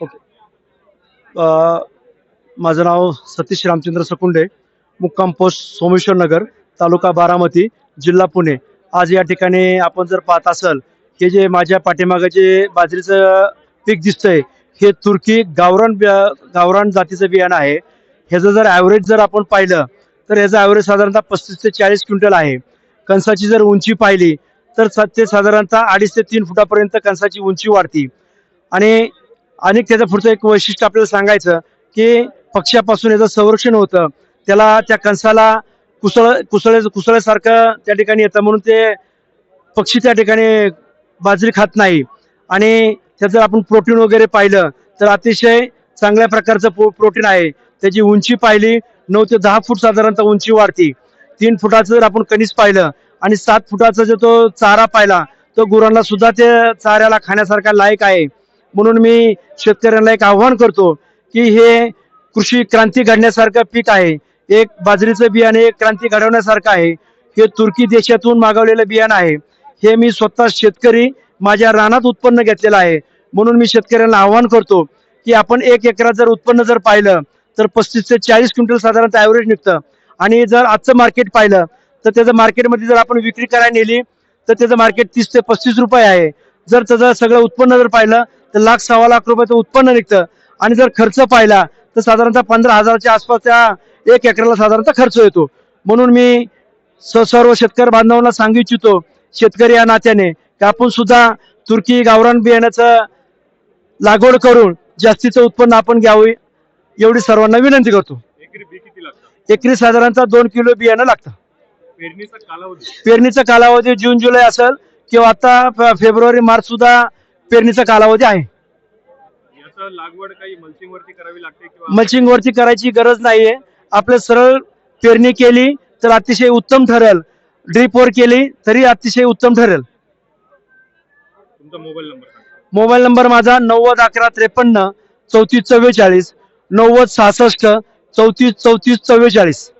Okay. माझं नाव सतीश रामचंद्र सकुंडे मुक्काम post Someshwar Nagar तालुका बारामती जिल्हा पुणे. आज या ठिकाणी आपण जर पाहत असाल हे जे माझ्या पाठीमागे जे बाजरीचं पीक दिसतंय हे तुर्की गावरान बिया- गावरान जातीचं बियाणं आहे. ह्याचं जर ॲव्हरेज जर आपण पाहिलं तर ह्याचं ॲव्हरेज साधारणतः पस्तीस ते चाळीस क्विंटल आहे. कणसाची जर उंची पाहिली तर ते साधारणतः अडीच ते तीन फुटापर्यंत कणसाची उंची वाढती. आणि आणि त्याचं पुढचं एक वैशिष्ट्य आपल्याला सांगायचं की पक्ष्यापासून याचं संरक्षण होतं. त्याला त्या कणसाला कुसळ कुसळ कुसळ्यासारखं त्या ठिकाणी येतं म्हणून ते पक्षी त्या ठिकाणी बाजरी खात नाही. आणि त्यात जर आपण प्रोटीन वगैरे पाहिलं तर अतिशय चांगल्या प्रकारचं प्रो प्रोटीन आहे. त्याची उंची पाहिली नऊ ते दहा फूट साधारणतः उंची वाढती. तीन फुटाचं जर आपण कणीस पाहिलं आणि सात फुटाचा जो तो चारा पाहिला तो गुरांना सुद्धा ते चाऱ्याला खाण्यासारखा लायक आहे. म्हणून मी शेतकऱ्यांना एक आव्हान करतो की हे कृषी क्रांती घडण्यासारखं पीक आहे. एक बाजरीचं बियाणे एक क्रांती घडवण्यासारखं आहे. हे तुर्की देशातून मागवलेलं बियाणं आहे. हे मी स्वतः शेतकरी माझ्या रानात उत्पन्न घेतलेलं आहे. म्हणून मी शेतकऱ्यांना आव्हान करतो की आपण एक एकरात जर उत्पन्न जर पाहिलं तर पस्तीस ते चाळीस क्विंटल साधारणतः ॲव्हरेज निघतं. आणि जर आजचं मार्केट पाहिलं तर त्याचं मार्केटमध्ये जर आपण विक्री करायला नेली तर त्याचं मार्केट तीस ते पस्तीस रुपये आहे. जर त्याचं सगळं उत्पन्न जर पाहिलं तर लाख सव्वा लाख रुपयाचं उत्पन्न निघतं. आणि जर खर्च पाहिला तर साधारणतः पंधरा हजारच्या आसपास त्या एक एकराला साधारणतः खर्च येतो. म्हणून मी स सर्व शेतकरी बांधवांना सांगू इच्छितो शेतकरी या नात्याने की आपण सुद्धा तुर्की गावरान बियाण्याचं लागवड करून जास्तीचं उत्पन्न आपण घ्यावे एवढी सर्वांना विनंती करतो. एकरी साधारणतः दोन किलो बियाणं लागतं. पेरणीचा कालावधी? पेरणीचा कालावधी जून जुलै असेल किंवा आता फेब्रुवारी मार्च सुद्धा पेरणीचा कालावधी आहे. लागवड काही मल्चिंग वरती करावी लागते मल्चिंग वरती करायची गरज नाहीये. आपलं सरळ पेरणी केली तर अतिशय उत्तम ठरेल. ड्रीप वर केली तरी अतिशय उत्तम ठरेल. तुमचा मोबाईल नंबर मोबाईल नंबर माझा नव्वद अकरा त्रेपन्न चौतीस चव्वेचाळीस नव्वद सहासष्ट चौतीस चौतीस चव्वेचाळीस.